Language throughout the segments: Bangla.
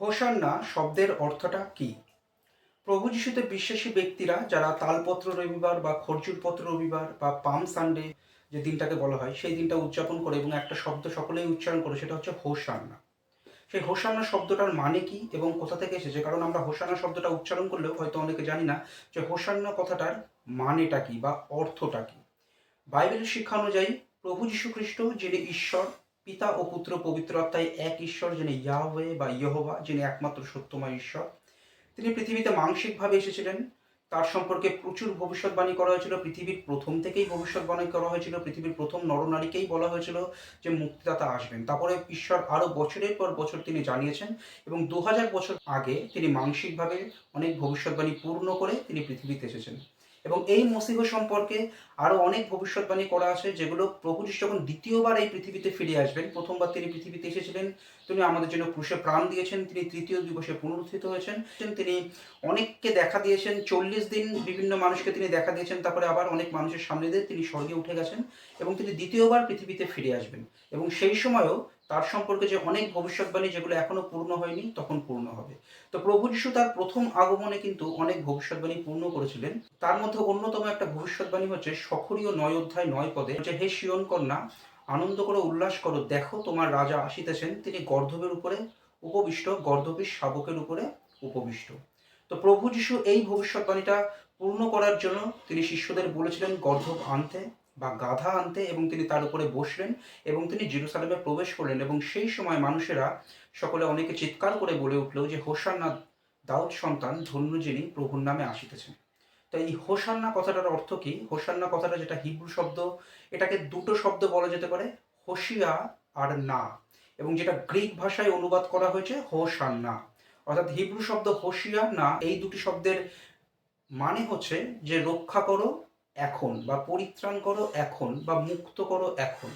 হোসান্না শব্দের অর্থটা কি? প্রভু যিশুতে বিশ্বাসী ব্যক্তিরা যারা তালপত্র রবিবার বা খরচুরপত্র রবিবার বা পাম সানডে যে দিনটাকে বলা হয়, সেই দিনটা উদযাপন করে এবং একটা শব্দ সকলেই উচ্চারণ করে, সেটা হচ্ছে হোসান্না। সেই হোসান্না শব্দটার মানে কি এবং কোথা থেকে এসেছে? কারণ আমরা হোসান্না শব্দটা উচ্চারণ করলেও হয়তো অনেকে জানি না যে হোসান্না কথাটার মানেটা কি বা অর্থটা কি। বাইবেলের শিক্ষা অনুযায়ী প্রভু যীশু খ্রিস্ট যিনি ঈশ্বর পিতা ও পুত্র পবিত্র আত্মায় এক ঈশ্বর, যিনি ইয়াহওয়ে বা ইহোবা যিনি একমাত্র সত্যময় ঈশ্বর। তিনি পৃথিবীতে মানসিকভাবে এসেছিলেন। তার সম্পর্কে প্রচুর ভবিষ্যৎবাণী করা হয়েছিল। পৃথিবীর প্রথম থেকেই ভবিষ্যৎবাণী করা হয়েছিল। পৃথিবীর প্রথম নরনারীকেই বলা হয়েছিল যে মুক্তিদাতা আসবেন। তারপরে ঈশ্বর আরও বছরের পর বছর তিনি জানিয়েছেন এবং দু হাজার বছর আগে তিনি মানসিকভাবে অনেক ভবিষ্যৎবাণী পূর্ণ করে তিনি পৃথিবীতে এসেছেন। এবং এই মসিহ সম্পর্কে আরও অনেক ভবিষ্যৎবাণী করা আছে, যেগুলো প্রভু যীশু যখন দ্বিতীয়বার এই পৃথিবীতে ফিরে আসবেন, প্রথমবার তিনি পৃথিবীতে এসেছিলেন, তিনি আমাদের জন্য ক্রুশে প্রাণ দিয়েছেন, তিনি তৃতীয় দিবসে পুনরুত্থিত হয়েছেন, তিনি অনেককে দেখা দিয়েছেন, চল্লিশ দিন বিভিন্ন মানুষকে তিনি দেখা দিয়েছেন, তারপরে আবার অনেক মানুষের সামনে দিয়ে তিনি স্বর্গে উঠে গেছেন এবং তিনি দ্বিতীয়বার পৃথিবীতে ফিরে আসবেন। এবং সেই সময়ও তার সম্পর্কে যে অনেক ভবিষ্যৎবাণী যেগুলো এখনও পূর্ণ হয়নি, তখন পূর্ণ হবে। তো প্রভু যিশু তার প্রথম আগমনে কিন্তু অনেক ভবিষ্যৎবাণী পূর্ণ করেছিলেন। তার মধ্যে অন্যতম একটা ভবিষ্যৎবাণী হচ্ছে সখরীয় নয় অধ্যায় নয় পদে, যে হে শিয়ন কন্যা, আনন্দ করো, উল্লাস করো, দেখো তোমার রাজা আসিতেছেন, তিনি গর্ধবের উপরে উপবিষ্ট গর্ধবীর শাবকের উপরে উপবিষ্ট। তো প্রভু যিশু এই ভবিষ্যৎবাণীটা পূর্ণ করার জন্য তিনি শিষ্যদের বলেছিলেন, গর্ধব আনতে। বা গাধা আনতে এবং তিনি তার উপরে বসলেন এবং তিনি জেরুসালেমে প্রবেশ করলেন এবং সেই সময় মানুষেরা সকলে অনেকে চিৎকার করে বলে উঠল যে, হোসান্না দাউদ সন্তান ধন্য যিনি প্রভুর নামে আসিতেছেন। তো এই হোসান্না কথাটার অর্থ কি? হোসান্না কথাটা যেটা হিব্রু শব্দ, এটাকে দুটো শব্দ বলা যেতে পারে হোসিয়া আর না এবং যেটা গ্রিক ভাষায় অনুবাদ করা হয়েছে, হোসান্না অর্থাৎ হিব্রু শব্দ হোসিয়া না এই দুটি শব্দের মানে হচ্ছে যে, রক্ষা করো এখন বা পরিত্রাণ করো এখন বা মুক্ত করো এখন।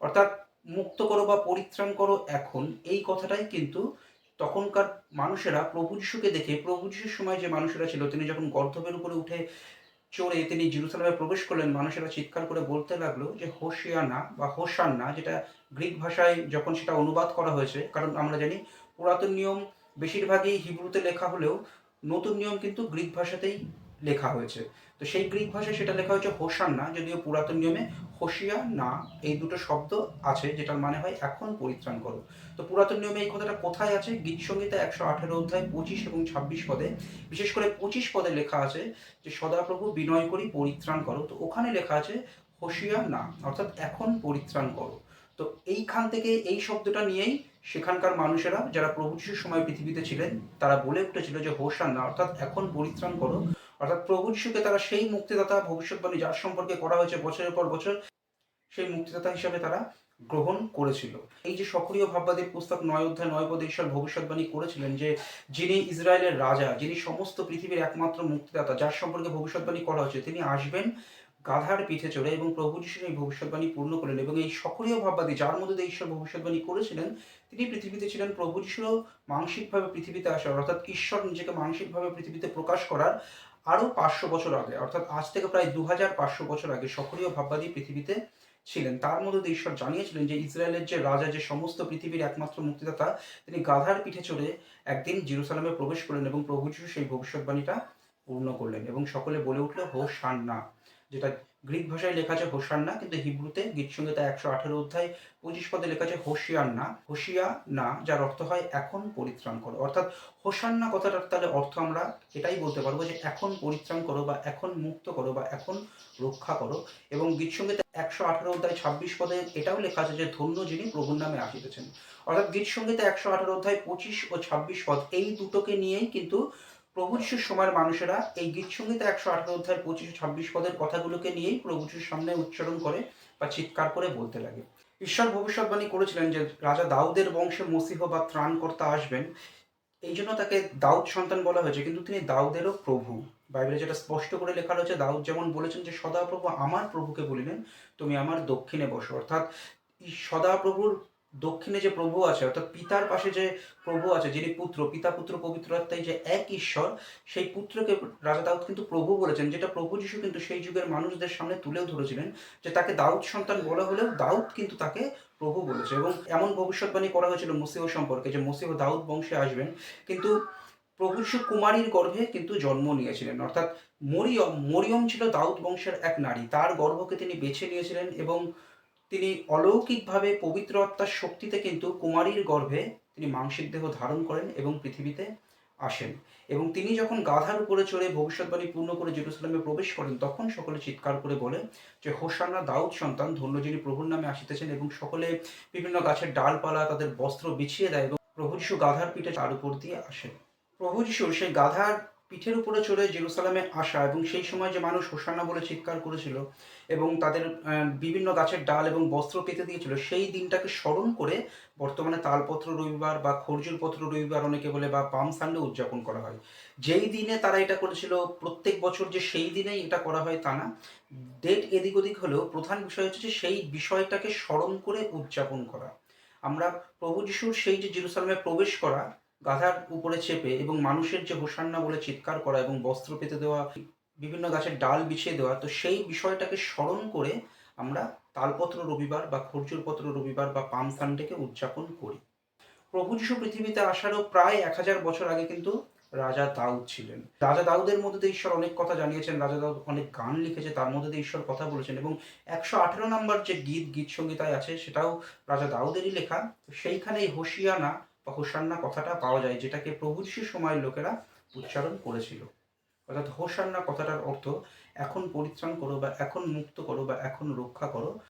অর্থাৎ মুক্ত করো বা পরিত্রাণ করো এখন, এই কথাটাই কিন্তু তখনকার মানুষেরা প্রভু যিশুকে দেখে, প্রভু যিশুর সময় যে মানুষেরা ছিল, তিনি যখন গর্ধবের উপরে উঠে চড়ে তিনি জিরুসালামে প্রবেশ করলেন, মানুষেরা চিৎকার করে বলতে লাগল যে হোসিয়ানা বা হোসান্না যেটা গ্রিক ভাষায় যখন সেটা অনুবাদ করা হয়েছে, কারণ আমরা জানি পুরাতন নিয়ম বেশিরভাগই হিব্রুতে লেখা হলেও নতুন নিয়ম কিন্তু গ্রিক ভাষাতেই লেখা হয়েছে। তো সেই গ্রিক ভাষায় সেটা লেখা হয়েছে হোসান্না, যদিও পুরাতন নিয়মে হোসিয়া, না, এই দুটো শব্দ আছে, যেটার মানে হয় এখন পরিত্রাণ করো। তো পুরাতন নিয়মে এই কথাটা কোথায় আছে? গীত সঙ্গীতে একশো আঠেরো অধ্যায় পঁচিশ এবং ছাব্বিশ পদে, বিশেষ করে পঁচিশ পদে লেখা আছে যে, সদাপ্রভু বিনয় করি পরিত্রাণ করো। তো ওখানে লেখা আছে হোসিয়া, না, অর্থাৎ এখন পরিত্রাণ করো। তো এইখান থেকে এই শব্দটা নিয়েই সেখানকার মানুষেরা, যারা প্রভু সময় পৃথিবীতে ছিলেন, তারা বলে উঠেছিল যে, হোসান্না, অর্থাৎ এখন পরিত্রাণ করো। অর্থাৎ প্রভু যিশুকে তারা সেই মুক্তিদাতা ভবিষ্যৎবাণী যার সম্পর্কে করা হয়েছে বছরের পর বছর, সেই মুক্তিদাতা হিসাবে তারা গ্রহণ করেছিল। এই যে সক্রিয় ভাববাদীর পুস্তক নয় অধ্যায় নয় পদে ঈশ্বর ভবিষ্যৎবাণী করেছিলেন যে, যিনি ইসরায়েলের রাজা, যিনি সমস্ত পৃথিবীর একমাত্র মুক্তিদাতা যার সম্পর্কে ভবিষ্যৎবাণী করা হয়েছে, তিনি আসবেন গাধার পিঠে চড়ে এবং প্রভু যিশু এই ভবিষ্যৎবাণী পূর্ণ করলেন এবং এই সক্রিয় ভাববাদী যার মধ্যে ঈশ্বর ভবিষ্যৎবাণী করেছিলেন, তিনি পৃথিবীতে ছিলেন প্রভু যিশুরও মানসিকভাবে পৃথিবীতে আসার, অর্থাৎ ঈশ্বর নিজেকে মানসিকভাবে পৃথিবীতে প্রকাশ করার আরও পাঁচশো বছর আগে, অর্থাৎ আজ থেকে প্রায় দু হাজার পাঁচশো বছর আগে সক্রিয় ভাববাদী পৃথিবীতে ছিলেন। তার মধ্যে ঈশ্বর জানিয়েছিলেন যে ইসরায়েলের যে রাজা, যে সমস্ত পৃথিবীর একমাত্র মুক্তিদাতা, তিনি গাধার পিঠে চড়ে একদিন জিরুসালামে প্রবেশ করলেন এবং প্রভু যিশু সেই ভবিষ্যৎবাণীটা পূর্ণ করলেন এবং সকলে বলে উঠল, হো শান্না যেটা গ্রিক ভাষায় লেখা আছে হোসান্না, কিন্তু হিব্রুতে গীত সঙ্গীতা একশো আঠেরো অধ্যায় পঁচিশ পদে লেখা আছে হোসিয়ান্না হোসিয়া না যার অর্থ হয় এখন পরিত্রাণ করো। অর্থাৎ হোসান্না কথাটার তাহলে অর্থ আমরা এটাই বলতে পারব যে এখন পরিত্রাণ করো বা এখন মুক্ত করো বা এখন রক্ষা করো। এবং গীত সঙ্গীতে একশো আঠেরো অধ্যায় ছাব্বিশ পদে এটাও লেখা আছে যে ধন্য যিনি প্রভুর নামে আসিতেছেন। অর্থাৎ গীত সঙ্গীতে একশো আঠেরো অধ্যায় পঁচিশ ও ছাব্বিশ পদ এই দুটোকে নিয়েই কিন্তু প্রভু সময়ের মানুষেরা এই গীত সঙ্গীতে একশো আঠারো অধ্যায় পঁচিশ ছাব্বিশ পদের কথাগুলোকে নিয়েই প্রভু সামনে উচ্চারণ করে বা চিৎকার করে বলতে লাগে। ঈশ্বর ভবিষ্যৎবাণী করেছিলেন যে রাজা দাউদের বংশে মসিহ বা ত্রাণকর্তা আসবেন, এই জন্য তাকে দাউদ সন্তান বলা হয়েছে, কিন্তু তিনি দাউদেরও প্রভু। বাইবেলে যেটা স্পষ্ট করে লেখা রয়েছে, দাউদ যেমন বলেছেন যে, সদাপ্রভু আমার প্রভুকে বলিলেন, তুমি আমার দক্ষিণে বসো। অর্থাৎ সদাপ্রভুর দক্ষিণে যে প্রভু আছে, অর্থাৎ পিতার পাশে যে প্রভু আছে, যিনি পুত্র, পিতা, পুত্র, পবিত্র আত্মাই যে এক ঈশ্বর, সেই পুত্রকে রাজা দাউদ কিন্তু প্রভু বলেছেন, যেটা প্রভু যিশু কিন্তু সেই যুগের মানুষদের সামনে তুলেও ধরেছিলেন, যে তাকে দাউদ সন্তান বলা হলেও দাউদ কিন্তু তাকে প্রভু বলেছে। এবং এমন ভবিষ্যৎবাণী করা হয়েছিল মসিহ সম্পর্কে, যে মসিহ দাউদ বংশে আসবেন, কিন্তু প্রভু যিশু কুমারীর গর্ভে কিন্তু জন্ম নিয়েছিলেন। অর্থাৎ মরিয়ম মরিয়ম ছিল দাউদ বংশের এক নারী, তার গর্ভকে তিনি বেছে নিয়েছিলেন এবং তিনি অলৌকিকভাবে পবিত্র আত্মার শক্তিতে কিন্তু কুমারীর গর্ভে তিনি মাংসিক দেহ ধারণ করেন এবং পৃথিবীতে আসেন। এবং তিনি যখন গাধার উপরে চড়ে ভবিষ্যৎবাণী পূর্ণ করে জেরুসালামে প্রবেশ করেন, তখন সকলে চিৎকার করে বলে যে, হোসান্না দাউদ সন্তান, ধন্য যিনি প্রভুর নামে আসিতেছেন এবং সকলে বিভিন্ন গাছের ডালপালা তাদের বস্ত্র বিছিয়ে দেয় এবং প্রভু যিশু গাধার পিঠে তার উপর দিয়ে আসেন। প্রভু যিশুর সেই গাধার পিঠের উপরে চড়ে জেরুসালামে আসা এবং সেই সময় যে মানুষ হোসান্না বলে চিৎকার করেছিল এবং তাদের বিভিন্ন গাছের ডাল এবং বস্ত্র পেতে দিয়েছিল, সেই দিনটাকে স্মরণ করে বর্তমানে তালপত্র রবিবার বা খরজুরপত্র রবিবার অনেকে বলে বা পাম সানডে উদযাপন করা হয়। যেই দিনে তারা এটা করেছিল, প্রত্যেক বছর যে সেই দিনেই এটা করা হয় তা না। ডেট এদিক ওদিক হলেও প্রধান বিষয় হচ্ছে সেই বিষয়টাকে স্মরণ করে উদযাপন করা। আমরা প্রভু যিশুর সেই যে জেরুসালামে প্রবেশ করা গাধার উপরে চেপে এবং মানুষের যে হোসান্না বলে চিৎকার করা এবং বস্ত্র পেতে দেওয়া, বিভিন্ন গাছের ডাল বিছিয়ে দেওয়া, তো সেই বিষয়টাকে স্মরণ করে আমরা তালপত্র রবিবার বা খরচুরপত্র রবিবার বা পাম সানডেকে উদযাপন করি। প্রভু যিশু পৃথিবীতে আসারও প্রায় এক হাজার বছর আগে কিন্তু রাজা দাউদ ছিলেন। রাজা দাউদের মধ্যে দিয়ে ঈশ্বর অনেক কথা জানিয়েছেন, রাজা দাউদ অনেক গান লিখেছে, তার মধ্যে দিয়ে ঈশ্বর কথা বলেছেন এবং একশো আঠেরো নম্বর যে গীত গীত সঙ্গীতায় আছে, সেটাও রাজা দাউদেরই লেখা। সেইখানে এই হোসিয়ানা হোসান্না কথাটা পাওয়া যায়, যেটাকে প্রভু যিশু সময়ের লোকেরা উচ্চারণ করেছিল। অর্থাৎ হোসান্না কথাটার অর্থ, এখন পরিত্রাণ করো বা এখন মুক্ত করো বা এখন রক্ষা করো